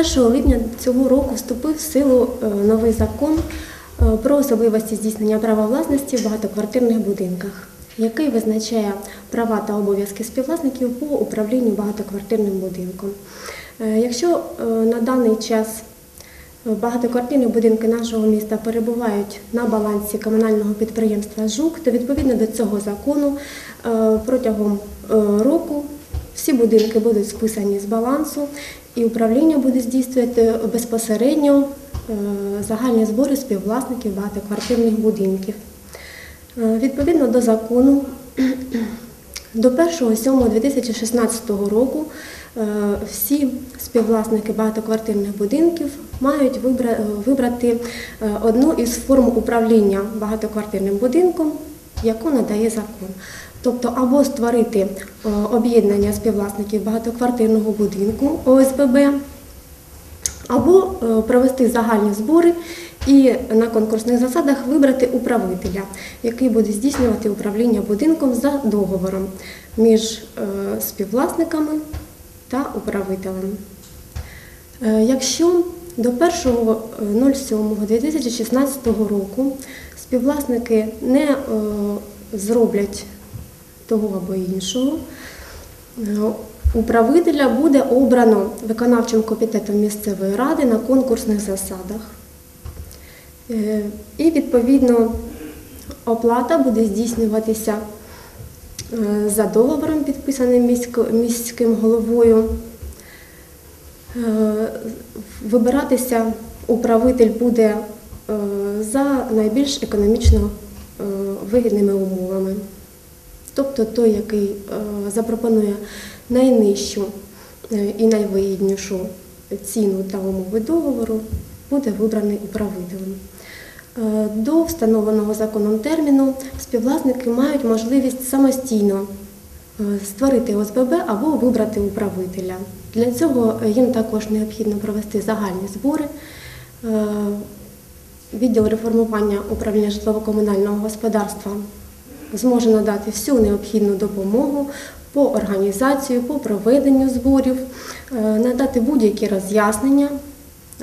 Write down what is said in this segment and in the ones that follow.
1 липня цього року вступив в силу е, новий закон е, про особливості здійснення права власності в багатоквартирних будинках, який визначає права та обов'язки співвласників по управлінню багатоквартирним будинком. Е, Якщо на даний час багатоквартирні будинки нашого міста перебувають на балансі комунального підприємства ЖУК, то відповідно до цього закону протягом року всі будинки будуть списані з балансу, і управління буде здійснювати безпосередньо е, загальні збори співвласників багатоквартирних будинків. Е, Відповідно до закону, до 1.7.2016 року е, всі співвласники багатоквартирних будинків мають вибрати одну із форм управління багатоквартирним будинком, яку надає закон. Тобто або створити е, об'єднання співвласників багатоквартирного будинку ОСББ, або е, провести загальні збори і на конкурсних засадах вибрати управителя, який буде здійснювати управління будинком за договором між е, співвласниками та управителем. Якщо до 1.07.2016 року співвласники не зроблять того або іншого, е, управителя буде обрано виконавчим комітетом місцевої ради на конкурсних засадах. Е, І відповідно оплата буде здійснюватися е, за договором, підписаним міським головою. Вибиратися управитель буде за найбільш економічно вигідними умовами. Тобто той, який е, запропонує найнижчу е, і найвигіднішу ціну та умови договору, буде вибраний управителем. Е, До встановленого законом терміну співвласники мають можливість самостійно створити ОСББ або вибрати управителя. Для цього їм також необхідно провести загальні збори. Відділ реформування управління житлово-комунального господарства зможе надати всю необхідну допомогу по організації, по проведенню зборів, е, надати будь-які роз'яснення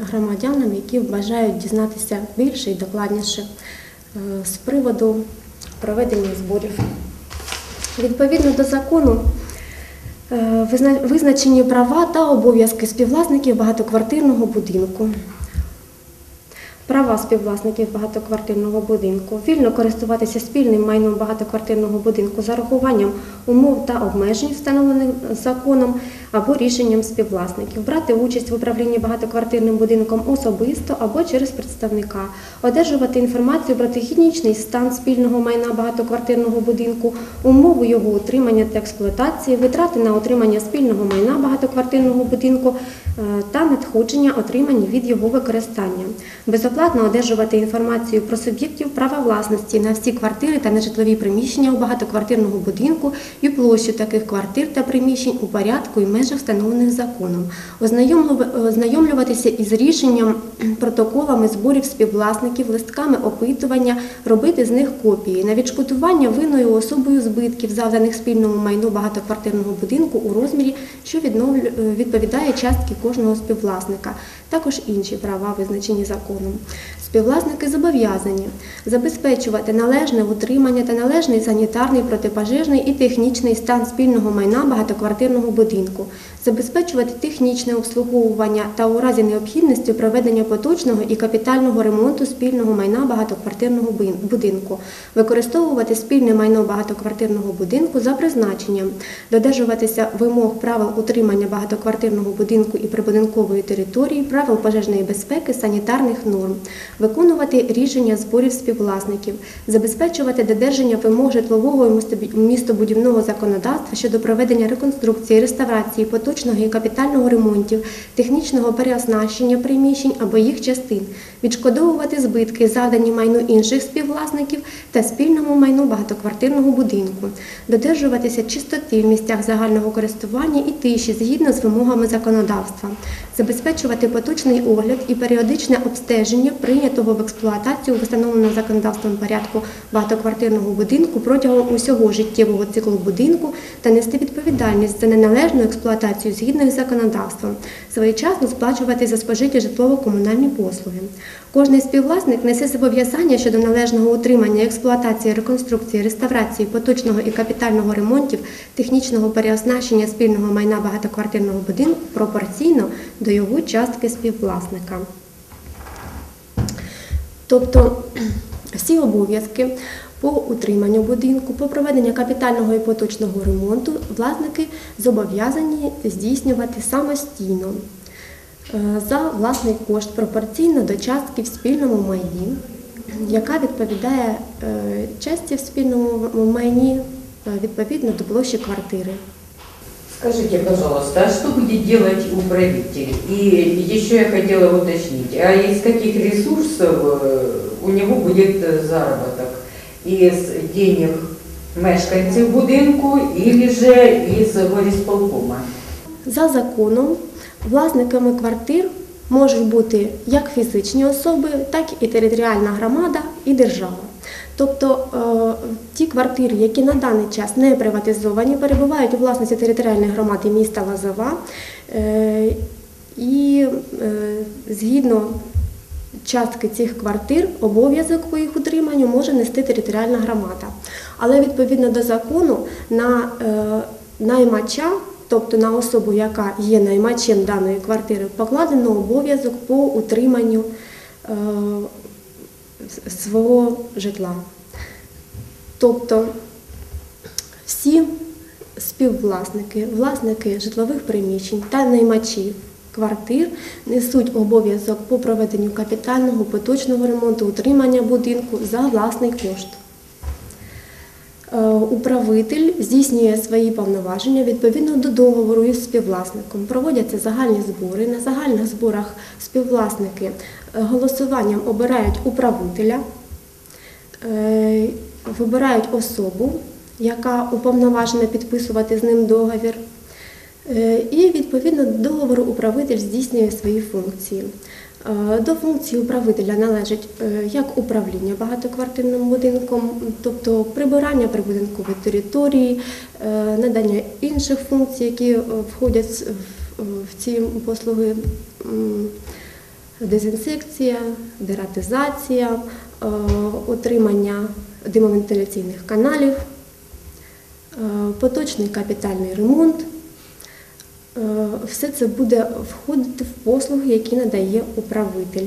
громадянам, які бажають дізнатися більше і докладніше е, з приводу проведення зборів. Відповідно до закону, е, визначені права та обов'язки співвласників багатоквартирного будинку. Права співвласників багатоквартирного будинку вільно користуватися спільним майном багатоквартирного будинку за рахуванням умов та обмежень, встановлених законом або рішенням співвласників, брати участь в управлінні багатоквартирним будинком особисто або через представника, одержувати інформацію про технічний стан спільного майна багатоквартирного будинку, умови його утримання та експлуатації, витрати на утримання спільного майна багатоквартирного будинку е, та надходження, отримані від його використання. Безоплатно одержувати інформацію про суб'єктів права власності на всі квартири та нежитлові приміщення у багатоквартирного будинку і площу таких квартир та приміщень у порядку і межах встановлених законом, ознайомлюватися із рішенням, протоколами зборів співвласників, листками опитування, робити з них копії. На відшкодування винною особою збитків, завданих спільному майну багатоквартирного будинку у розмірі, що відповідає частки кожного співвласника, також інші права, визначені законом. Співвласники зобов'язані забезпечувати належне утримання та належний санітарний, протипожежний і технічний стан спільного майна багатоквартирного будинку, забезпечувати технічне обслуговування та у разі необхідності проведення поточного і капітального ремонту спільного майна багатоквартирного будинку, використовувати спільне майно багатоквартирного будинку за призначенням, додержуватися вимог правил утримання багатоквартирного будинку і прибудинкової території, правил пожежної безпеки, санітарних норм, виконувати рішення зборів співвласників, забезпечувати додержання вимог житлового і містобудівного законодавства щодо проведення реконструкції, реставрації, поточного і капітального ремонтів, технічного переоснащення приміщень або їх частин, відшкодовувати збитки, завдані майну інших співвласників та спільному майну багатоквартирного будинку, додержуватися чистоти в місцях загального користування і тиші згідно з вимогами законодавства, забезпечувати поточний огляд і періодичне обстеження прийнятого в експлуатацію в встановленому законодавством порядку багатоквартирного будинку протягом усього життєвого циклу будинку та нести відповідальність за неналежну експлуатацію згідно із законодавством, своєчасно сплачувати за спожиті житлово-комунальні послуги. Кожний співвласник несе зобов'язання щодо належного утримання, експлуатації, реконструкції, реставрації, поточного і капітального ремонтів, технічного переоснащення спільного майна багатоквартирного будинку пропорційно до його частки співвласника. Тобто всі обов'язки по утриманню будинку, по проведенню капітального і поточного ремонту власники зобов'язані здійснювати самостійно е, за власний кошт пропорційно до частки в спільному майні, яка відповідає е, часті в спільному майні е, відповідно до площі квартири. Скажите, пожалуйста, а что будет делать управитель? И еще я хотела уточнить, а из каких ресурсов э, у него будет э, заработок? Из денег мешканців будинку или же із горісполкома? За законом власниками квартир можуть бути як фізичні особи, так і територіальна громада і держава. Тобто е, ті квартири, які на даний час не приватизовані, перебувають у власності територіальної громади міста Лозова, е, і е, згідно частки цих квартир обов'язок по їх утриманню може нести територіальна громада. Але відповідно до закону на наймача, тобто на особу, яка є наймачем даної квартири, покладено обов'язок по утриманню е, свого житла. Тобто всі співвласники, власники житлових приміщень та наймачі квартир несуть обов'язок по проведенню капітального поточного ремонту, утримання будинку за власний кошт. Управитель здійснює свої повноваження відповідно до договору із співвласником. Проводяться загальні збори. На загальних зборах співвласники е, голосуванням обирають управителя, е, вибирають особу, яка уповноважена підписувати з ним договір. Е, І відповідно до договору управитель здійснює свої функції. Е, До функції управителя належить е, як управління багатоквартирним будинком, тобто прибирання прибудинкової території, е, надання інших функцій, які входять в- ці послуги. Дезінсекція, дератизація, отримання димовентиляційних каналів, поточний капітальний ремонт. Е, Все це буде входити в послуги, які надає управитель.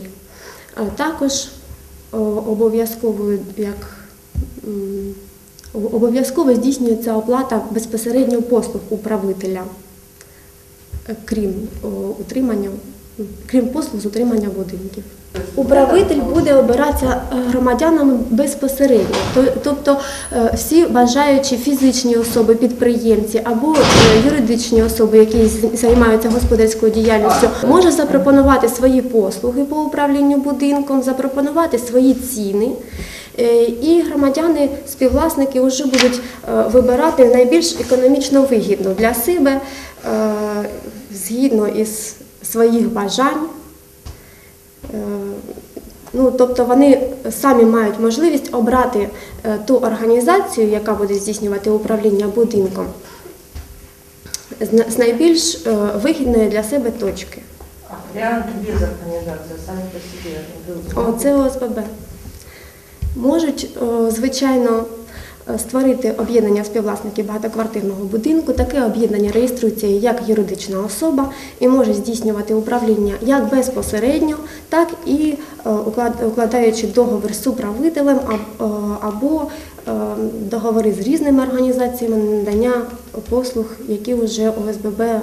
А Також обов'язковою обов'язково як обов'язково здійснюється оплата безпосередньо послуг управителя, е, крім утримання, крім послуг з утримання будинків. Управитель буде обиратися е, громадянами безпосередньо, тобто е, всі бажаючі фізичні особи, підприємці або е, юридичні особи, які займаються господарською діяльністю, може запропонувати свої послуги по управлінню будинком, запропонувати свої ціни. І громадяни, співвласники вже будуть вибирати найбільш економічно вигідну для себе згідно із своїх бажань. Е, Ну, тобто вони самі мають можливість обрати е, ту організацію, яка буде здійснювати управління будинком, з найбільш е, вигідної для себе точки. А вариант без организации, сами по себе. О, Це ОСББ. Можуть, звичайно, створити об'єднання співвласників багатоквартирного будинку. Таке об'єднання реєструється як юридична особа і може здійснювати управління як безпосередньо, так і е, укладаючи договір з управителем е, або е, договори з різними організаціями на надання послуг, які вже ОСББ е,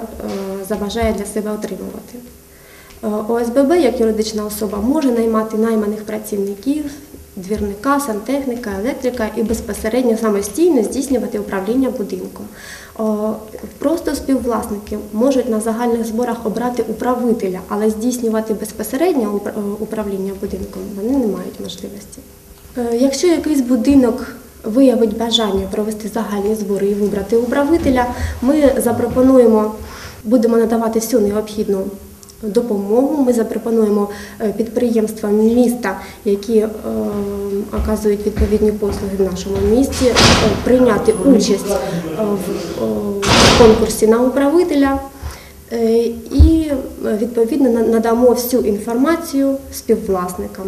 забажає для себе отримувати. Е, ОСББ як юридична особа може наймати найманих працівників, двірника, сантехніка, електрика і безпосередньо самостійно здійснювати управління будинком. Просто співвласники можуть на загальних зборах обрати управителя, але здійснювати безпосередньо е, управління будинком вони не мають можливості. Е, Якщо якийсь будинок виявить бажання провести загальні збори і вибрати управителя, ми запропонуємо, будемо надавати всю необхідну допомогу. Ми запропонуємо е, підприємствам міста, які е, оказують відповідні послуги в нашому місті, е, прийняти участь в, конкурсі на управителя і відповідно надамо всю інформацію співвласникам.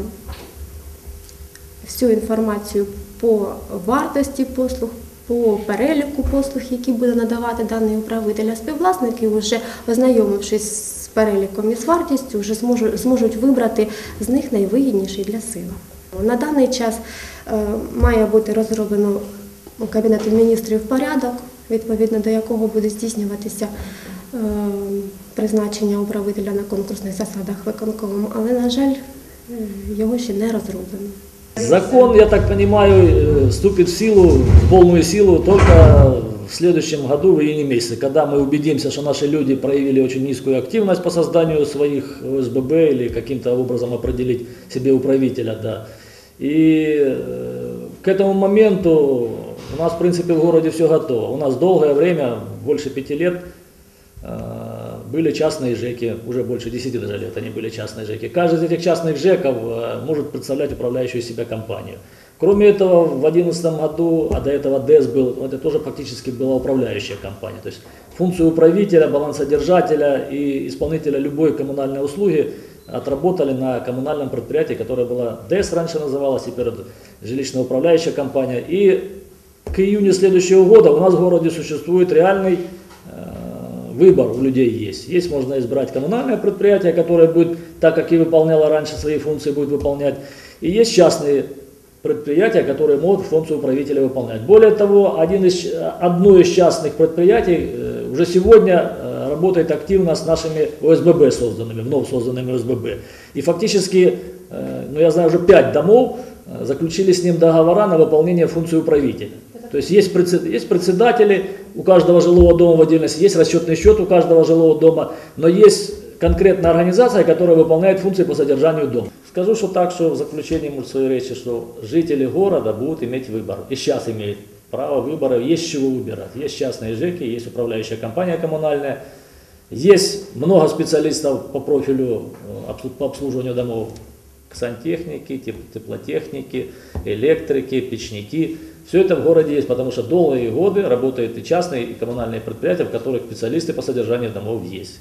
Всю інформацію по вартості послуг, по переліку послуг, які буде надавати даний управитель. А співвласники, вже ознайомившись з переліком і з вартістю, вже зможуть, вибрати з них найвигідніший для села. На даний час е, має бути розроблено Кабінетом міністрів порядок, відповідно до якого буде здійснюватися е, призначення управителя на конкурсних засадах виконкомом, але, на жаль, е, його ще не розроблено. Закон, я так понимаю, э, вступит в силу, в полную силу только в следующем году, в июне месяце, когда мы убедимся, что наши люди проявили очень низкую активность по созданию своих ОСББ или каким-то образом определить себе управителя. Да. И э, к этому моменту у нас, в принципе, в городе все готово. У нас долгое время, больше пяти лет, э, были частные ЖЭКи, уже больше 10 даже лет они были частные ЖЭКи. Каждый из этих частных ЖЭКов э, может представлять управляющую себя компанию. Кроме этого, в 2011 году, а до этого ДЭС был, это тоже фактически была управляющая компания. То есть функцию управителя, балансодержателя и исполнителя любой коммунальной услуги отработали на коммунальном предприятии, которое было ДЭС раньше называлось, теперь жилищно-управляющая компания. И к июню следующего года у нас в городе существует реальный выбор у людей есть. Есть можно избрать коммунальное предприятие, которое будет, так как и выполняло раньше свои функции, будет выполнять. И есть частные предприятия, которые могут функцию управителя выполнять. Более того, один из, одно из частных предприятий э, уже сегодня э, работает активно с нашими ОСББ созданными, вновь созданными ОСББ. И фактически, э, ну я знаю, уже пять домов заключили с ним договора на выполнение функции управителя. То есть есть, есть председатели у каждого жилого дома в отдельности, есть расчетный счет у каждого жилого дома, но есть конкретная организация, которая выполняет функции по содержанию дома. Скажу, что так, что в заключении своей речи, что жители города будут иметь выбор, и сейчас имеют право выбора, есть чего выбирать. Есть частные ЖЭКи, есть управляющая компания коммунальная, есть много специалистов по профилю э, по обслуживанию домов, сантехники, теп- теплотехники, электрики, печники. Все это в городе есть, потому что долгие годы работают и частные, и коммунальные предприятия, в которых специалисты по содержанию домов есть.